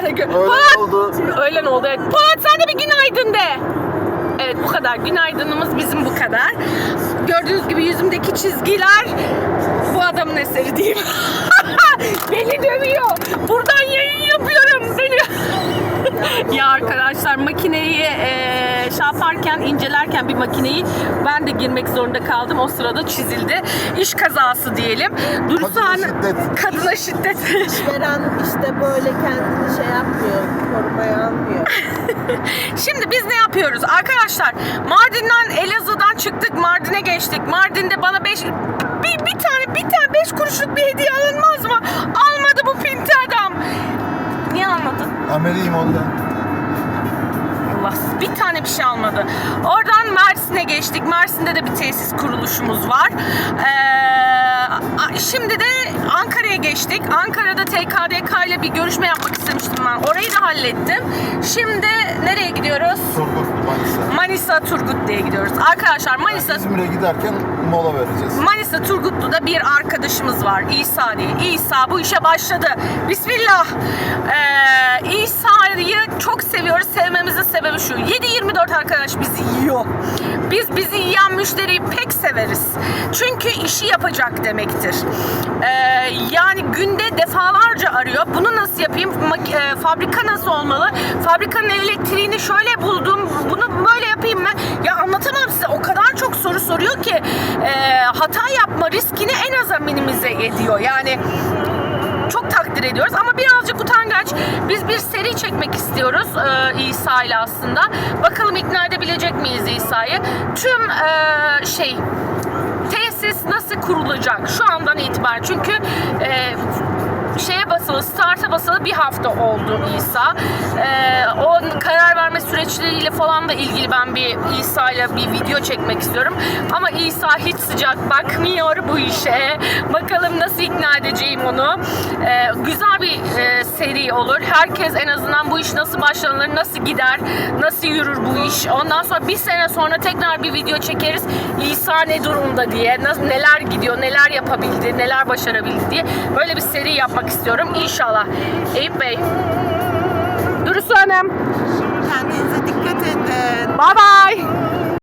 tane gö- Öyle Polat! oldu. Öğlen oldu evet. Polat sen de bir günaydın de. Evet bu kadar. Günaydınımız bizim bu kadar. Gördüğünüz gibi yüzümdeki çizgiler bu adamın eseri değil. Beni dövüyor. Buradan yayın yapıyorum. Beni ya arkadaşlar makineyi e, yaparken incelerken bir makineyi ben de girmek zorunda kaldım. O sırada çizildi. İş kazası diyelim. Dursan şiddet. kadına şiddet. Veren işte böyle kendini şey yapmıyor, korumaya almıyor. Şimdi biz ne yapıyoruz? Arkadaşlar Mardin'den Elazığ'dan çıktık Mardin'e geçtik. Mardin'de bana 5 bir, bir tane bir tane 5 kuruşluk bir hediye alınmaz mı? Almadı bu pinti adam. Niye almadın? Ameliyim ondan. Allah bir tane bir şey almadı. Oradan Mersin'e geçtik. Mersin'de de bir tesis kuruluşumuz var. Ee, şimdi de Ankara'ya geçtik. Ankara'da TKDK ile bir görüşme yapmak istemiştim ben. Orayı da hallettim. Şimdi nereye gidiyoruz? Turgut Manisa. Manisa Turgut diye gidiyoruz. Arkadaşlar Manisa İzmir'e giderken mola vereceğiz. Manisa Turgutlu'da bir arkadaşımız var İsa diye. İsa bu işe başladı. Bismillah. Ee, seviyoruz. Şu. 7-24 arkadaş bizi yiyor. Biz bizi yiyen müşteriyi pek severiz. Çünkü işi yapacak demektir. Ee, yani günde defalarca arıyor. Bunu nasıl yapayım? E, fabrika nasıl olmalı? Fabrikanın elektriğini şöyle buldum. Bunu böyle yapayım mı? Ya anlatamam size. O kadar çok soru soruyor ki e, hata yapma riskini en aza minimize ediyor. Yani çok takdir ediyoruz ama birazcık utangaç. Biz bir seri çekmek istiyoruz e, İsa ile aslında. Bakalım ikna edebilecek miyiz İsa'yı? Tüm e, şey tesis nasıl kurulacak şu andan itibaren çünkü e, şeye basılı, start'a basılı bir hafta oldu İsa. Ee, o süreçleriyle falan da ilgili ben bir İsa ile bir video çekmek istiyorum. Ama İsa hiç sıcak bakmıyor bu işe. Bakalım nasıl ikna edeceğim onu. Ee, güzel bir e, seri olur. Herkes en azından bu iş nasıl başlanır, nasıl gider, nasıl yürür bu iş. Ondan sonra bir sene sonra tekrar bir video çekeriz. İsa ne durumda diye, nasıl, neler gidiyor, neler yapabildi, neler başarabildi diye. Böyle bir seri yapmak istiyorum. İnşallah. Eyüp Bey. Durusu Hanım. Kendinize it bye bye.